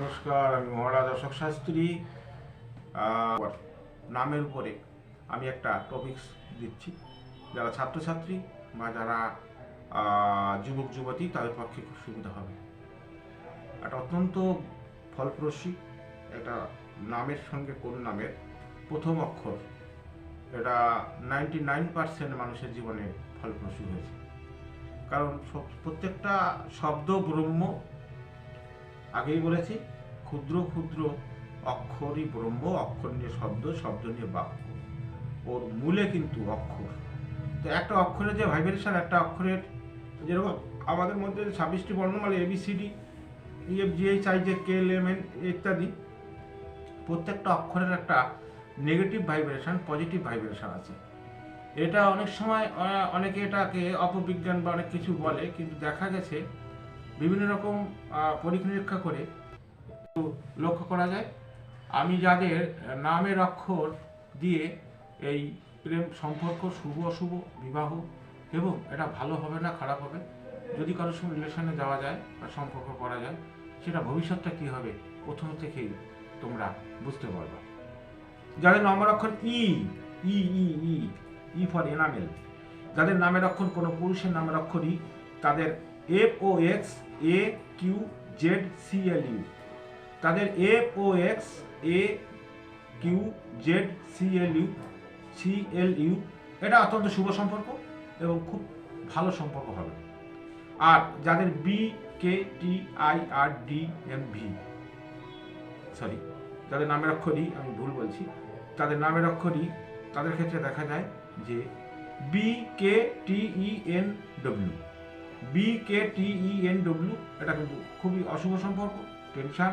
নমস্কার, আমি মহারাজ অশোক শাস্ত্রী। নামের উপরে আমি একটা টপিকস দিচ্ছি। যারা ছাত্রছাত্রী বা যারা যুবক, যুবতী, তাদের পক্ষে খুব সুবিধা হবে। একটা অত্যন্ত ফলপ্রসী, একটা নামের সঙ্গে কোন নামের প্রথম অক্ষর, এটা নাইনটি নাইন পার্সেন্ট মানুষের জীবনে ফলপ্রসূ হয়েছে। কারণ প্রত্যেকটা শব্দ, ব্রহ্ম আগেই বলেছি, ক্ষুদ্র ক্ষুদ্র অক্ষরই ব্রহ্ম, অক্ষর নিয়ে শব্দ শব্দ নিয়ে বাক্য। ওর মূলে কিন্তু অক্ষর। তো একটা অক্ষরের যে ভাইব্রেশন একটা অক্ষরের যেরকম আমাদের মধ্যে ছাব্বিশটি বর্ণমালা ABCD EF GH I J K L M N ইত্যাদি, প্রত্যেকটা অক্ষরের একটা নেগেটিভ ভাইব্রেশন পজিটিভ ভাইব্রেশন আছে। এটা অনেক সময় অনেকে এটাকে অপবিজ্ঞান বা অনেক কিছু বলে, কিন্তু দেখা গেছে বিভিন্ন রকম পরীক্ষা নিরীক্ষা করে লক্ষ্য করা যায়। আমি যাদের নামের অক্ষর দিয়ে এই প্রেম সম্পর্ক শুভ, অশুভ, বিবাহ এবং এটা ভালো হবে না, খারাপ হবে, যদি কারোর সঙ্গে রিলেশনে যাওয়া যায় বা সম্পর্ক করা যায়, সেটা ভবিষ্যৎটা কী হবে? প্রথম থেকেই তোমরা বুঝতে পারবে। যাদের নামের অক্ষর ই ই ই ই ই ফর এনামেল যাদের নামের অক্ষর কোনো পুরুষের নামের অক্ষর ই তাদের F O X A Q Z C L U তাদের F O X A Q Z C L U C L U এটা অত্যন্ত শুভ সম্পর্ক এবং খুব ভালো সম্পর্ক হবে। আর যাদের B K T I R D M V sorry যাদের নামের অক্ষরই আমি ভুল বলছি, তাদের নামের অক্ষরই তাদের ক্ষেত্রে দেখা যায় যে B K T E N W B K T E N W এটা কিন্তু খুবই অশুভ সম্পর্ক, টেনশন,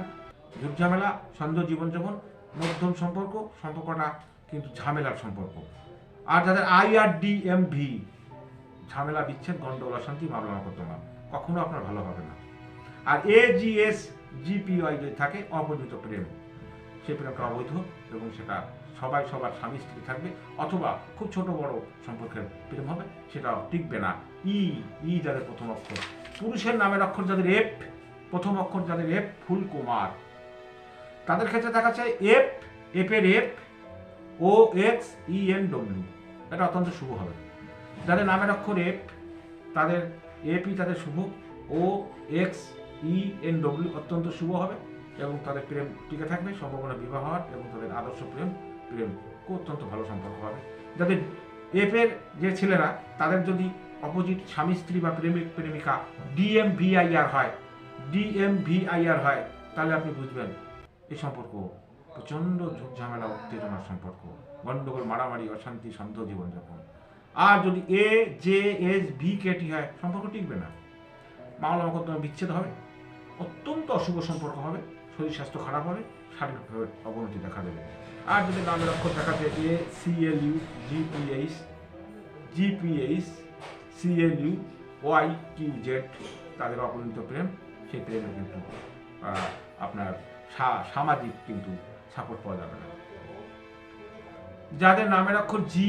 ঝুটঝামেলা, সন্দেহ, জীবনযাপন, মধ্যম সম্পর্ক, সম্পর্কটা কিন্তু ঝামেলার সম্পর্ক। আর যাদের I R D M V ঝামেলা, বিচ্ছেদ, গন্ডগোল, অশান্তি, মামলা, মোকদ্দমা, কখনো আপনার ভালো হবে না। আর এ জি এস জিপিআই যদি থাকে অবৈধ প্রেম। সেই প্রেমটা অবৈধ এবং সেটা সবাই সবার স্বামী স্ত্রী থাকবে অথবা খুব ছোট বড় সম্পর্কের প্রেম হবে, সেটাও টিকবে না। ই ই যাদের প্রথম অক্ষর। পুরুষের নামের অক্ষর যাদের এফ, প্রথম অক্ষর যাদের এফ, ফুল কুমার। তাদের ক্ষেত্রে দেখা যায় F এফের F, O, X, E, N, W. এটা অত্যন্ত শুভ হবে। যাদের নামের অক্ষর এফ, তাদের এপি তাদের শুভ O, X, E, N, W অত্যন্ত শুভ হবে। এবং তাদের প্রেম টিকে থাকবে, সম্ভাবনা বিবাহ হওয়ার এবং তাদের আদর্শ প্রেম প্রেম অত্যন্ত ভালো সম্পর্ক হবে। যাদের এফের যে ছেলেরা, তাদের যদি অপোজিট স্বামী, স্ত্রী বা প্রেমিক, প্রেমিকা ডিএম ভিআইআর হয় ডিএম ভিআইআর হয়, তাহলে আপনি বুঝবেন এই সম্পর্ক প্রচণ্ড ঝামেলা উত্তেজনার সম্পর্ক, গণ্ডগোল, মারামারি, অশান্তি সন্দেহ জীবনযাপন। আর যদি A, J, S, V KT হয়, সম্পর্ক টিকবে না। মামলা মোকদ্দমা বিচ্ছেদ হবে, অত্যন্ত অশুভ সম্পর্ক হবে। শরীর স্বাস্থ্য খারাপ হবে, শারীরিকভাবে অবনতি দেখা দেবে। আর যদি নামের অক্ষর দেখা যায় A C L U GPH GPH C L U Y Q Z তাদের অপরিণত প্রেম, সেই প্রেমে কিন্তু আপনার সামাজিক কিন্তু সাপোর্ট পাওয়া যাবে না। যাদের নামের অক্ষর জি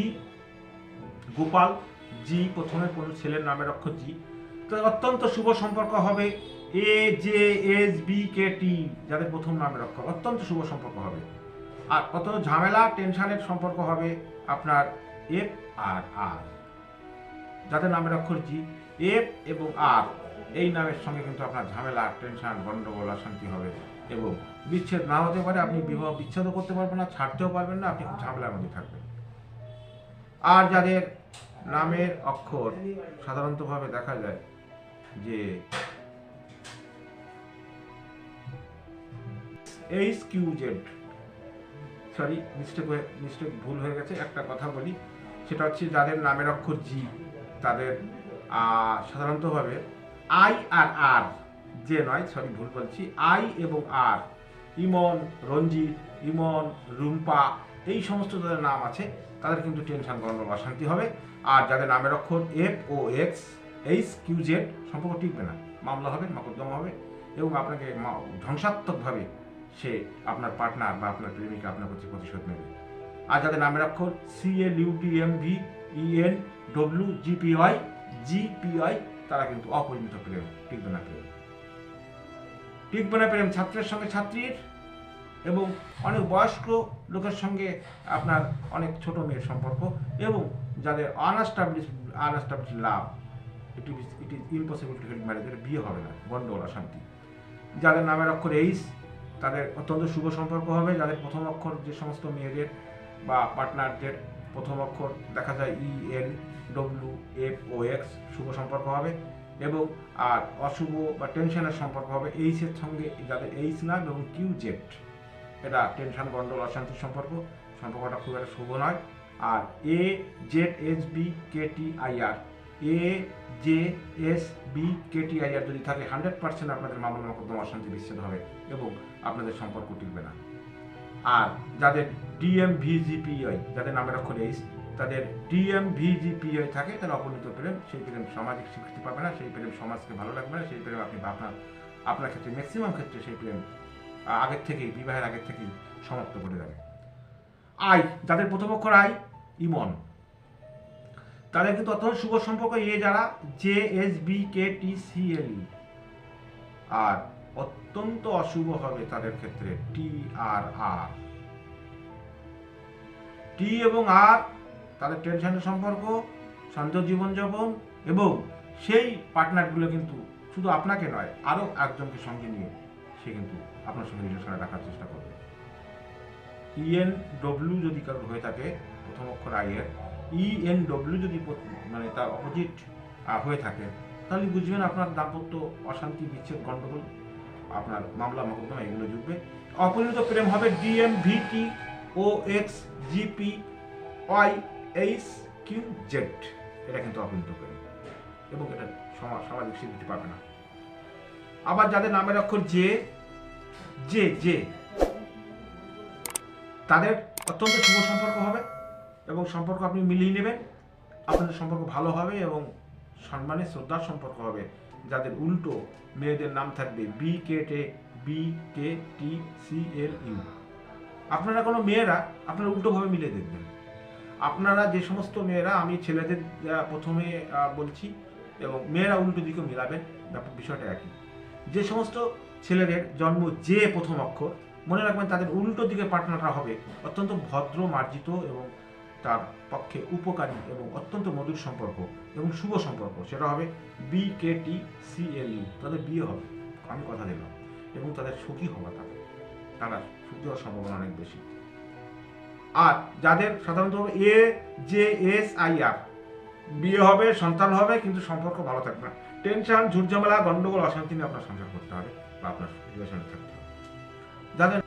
গোপাল জি প্রথমে কোনো ছেলের নামের অক্ষর জি তো অত্যন্ত শুভ সম্পর্ক হবে A J S B K T যাদের প্রথম নামের অক্ষর অত্যন্ত শুভ সম্পর্ক হবে। আর কত ঝামেলা, টেনশনের সম্পর্ক হবে আপনার এফ আর আর যাদের নামের অক্ষর জি এফ এবং আর এই নামের সঙ্গে কিন্তু আপনার ঝামেলা, টেনশন, গন্ডগোল, অশান্তি হবে এবং বিচ্ছেদ না হতে পারে, আপনি বিবাহ বিচ্ছেদও করতে পারবেন না, ছাড়তেও পারবেন না, আপনি ঝামেলার মধ্যে থাকবেন। আর যাদের নামের অক্ষর সাধারণতভাবে দেখা যায় যে H Q Z sorry mistake mistake ভুল হয়ে গেছে। একটা কথা বলি, সেটা হচ্ছে যাদের নামের অক্ষর জি তাদের সাধারণতভাবে আই আর আর যে নয় সরি ভুল বলছি। আই এবং আর ইমন, রঞ্জিত, ইমন, রুম্পা, এই সমস্ত যাদের নাম আছে, তাদের কিন্তু টেনশন গন্ডগোল অশান্তি হবে। আর যাদের নামের অক্ষর F O X H Q Z সম্পর্ক টিকবে না। মামলা হবে, মকদ্দমা হবে এবং আপনাকে ধ্বংসাত্মকভাবে সে আপনার পার্টনার বা আপনার প্রেমিকা আপনার প্রতি প্রতিশোধ নেবে। আর যাদের নামের অক্ষর C L U D M V E N W GPY GPY তারা কিন্তু অপরিমিত প্রেম, টিকবে না প্রেম। টিকবে না প্রেম ছাত্রের সঙ্গে ছাত্রীর এবং অনেক বয়স্ক লোকের সঙ্গে আপনার অনেক ছোট মেয়ের সম্পর্ক এবং যাদের unestablish unestablish love it is it is impossible to help ম্যারেজের বিয়ে হবে না, গন্ডগোল, অশান্তি। যাদের নামের অক্ষর এইস তাদের অত্যন্ত শুভ সম্পর্ক হবে। যাদের প্রথম অক্ষর যে সমস্ত মেয়েদের বা পার্টনারদের প্রথম অক্ষর দেখা যায় E N W F O X শুভ সম্পর্ক হবে এবং আর অশুভ বা টেনশনের সম্পর্ক হবে এইচের সঙ্গে যাদের এইচ নাম এবং কিউ জেড এটা টেনশন গন্ডল অশান্তির সম্পর্ক। সম্পর্কটা খুব একটা শুভ নয়। আর A Z S B K T I R A J S B K T I R যদি থাকে হান্ড্রেড পার্সেন্ট আপনাদের মামলা মকদ্দমা অশান্তি বিচ্ছেদ হবে এবং আপনাদের সম্পর্ক টিকবে না। আর যাদের ডিএম ভিজিপিআই যাদের নামের অক্ষর এইস তাদের ডিএম ভিজিপিআই থাকে, তারা অপরিণত প্রেম, সেই প্রেম সামাজিক স্বীকৃতি পাবে না, সেই প্রেম সমাজকে ভালো লাগবে না, সেই প্রেম আপনি আপনার আপনার ক্ষেত্রে ম্যাক্সিমাম ক্ষেত্রে সেই প্রেম আগের থেকেই, বিবাহের আগের থেকেই সমাপ্ত করে দেবে। আই, যাদের প্রথম অক্ষর আই, ইমন। তাদের কিন্তু অত শুভ সম্পর্ক এ যারা J S B K T C L R অত্যন্ত অশুভ হবে তাদের ক্ষেত্রে টি আর আর টি এবং আর তাদের টেনশনের সম্পর্ক, শান্ত জীবনযাপন, এবং সেই পার্টনারগুলো কিন্তু শুধু আপনাকে নয় আরও একজনকে সঙ্গে নিয়ে সে কিন্তু আপনার সঙ্গে রিলেশনে রাখার চেষ্টা করবে। ইএন ডব্লিউ যদি কারোর হয়ে থাকে, প্রথম অক্ষর আই এর ইএন ডব্লিউ যদি মানে তার অপোজিট হয়ে থাকে, তাহলে বুঝবেন আপনার দাম্পত্য অশান্তি, বিচ্ছেদ গণ্ডগোল আপনার মামলা মকদ্দমা এগুলো জুটবে। অপরিণত প্রেম হবে DM VT O X GP Y H Q Z এটা কিন্তু অপরিণত প্রেম। এবং এটা সমা- সামাজিক স্বীকৃতি পাবে না। আবার যাদের নামের অক্ষর জে জে জে তাদের অত্যন্ত শুভ সম্পর্ক হবে। এবং সম্পর্ক আপনি মিলিয়ে নেবেন। আপনাদের সম্পর্ক ভালো হবে এবং সম্মানের শ্রদ্ধার সম্পর্ক হবে। যাদের উল্টো মেয়েদের নাম থাকবে B K T B K T C L U আপনারা কোনো মেয়েরা আপনারা উল্টোভাবে মিলে দেখবেন। আপনারা যে সমস্ত মেয়েরা, আমি ছেলেদের প্রথমে বলছি, এবং মেয়েরা উল্টো দিকেও মিলাবেন ব্যাপার বিষয়টা একই। যে সমস্ত ছেলেদের জন্ম যে প্রথম অক্ষর, মনে রাখবেন তাদের উল্টো দিকে পার্টনাররা হবে অত্যন্ত ভদ্র, মার্জিত এবং তার পক্ষে উপকারী এবং অত্যন্ত মধুর সম্পর্ক এবং শুভ সম্পর্ক। সেটা হবে B K T C L U তাদের বিয়ে হবে। আমি কথা দিলাম। এবং তাদের সুখী হওয়া তাদের। তারা সুখী হওয়ার সম্ভাবনা অনেক বেশি। আর যাদের সাধারণত A, J, S, I, R, বিয়ে হবে, সন্তান হবে, কিন্তু সম্পর্ক ভালো থাকবে না। টেনশন ঝুটঝামেলা গন্ডগোল, অশান্তি নিয়ে আপনার সংসার করতে হবে বা আপনার রিলেশনে থাকতে হবে। যাদের